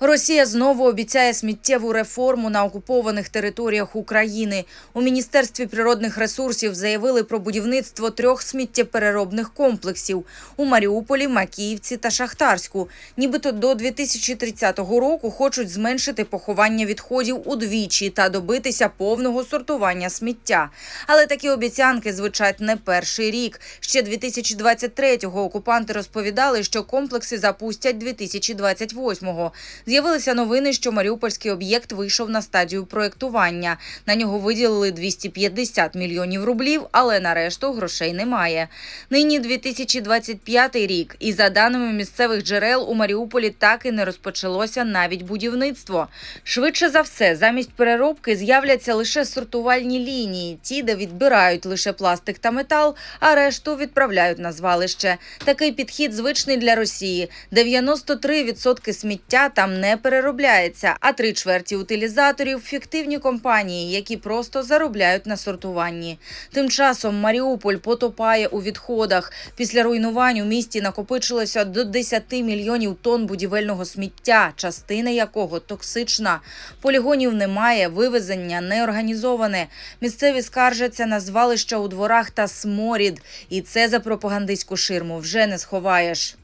Росія знову обіцяє сміттєву реформу на окупованих територіях України. У міністерстві природних ресурсів заявили про будівництво трьох сміттєпереробних комплексів у Маріуполі, Макіївці та Шахтарську. Нібито до 2030 року хочуть зменшити поховання відходів удвічі та добитися повного сортування сміття. Але такі обіцянки звучать не перший рік. Ще 2023-го окупанти розповідали, що комплекси запустять 2028-го. З'явилися новини, що маріупольський об'єкт вийшов на стадію проєктування. На нього виділили 250 мільйонів рублів, але на решту грошей немає. Нині 2025 рік, і за даними місцевих джерел у Маріуполі так і не розпочалося навіть будівництво. Швидше за все, замість переробки з'являться лише сортувальні лінії, ті, де відбирають лише пластик та метал, а решту відправляють на звалище. Такий підхід звичний для Росії. 93% сміття там не переробляється, а три чверті утилізаторів фіктивні компанії, які просто заробляють на сортуванні. Тим часом Маріуполь потопає у відходах. Після руйнувань у місті накопичилося до 10 мільйонів тонн будівельного сміття, частина якого токсична. Полігонів немає, вивезення не організоване. Місцеві скаржаться на звалища у дворах та сморід. І це за пропагандистську ширму вже не сховаєш.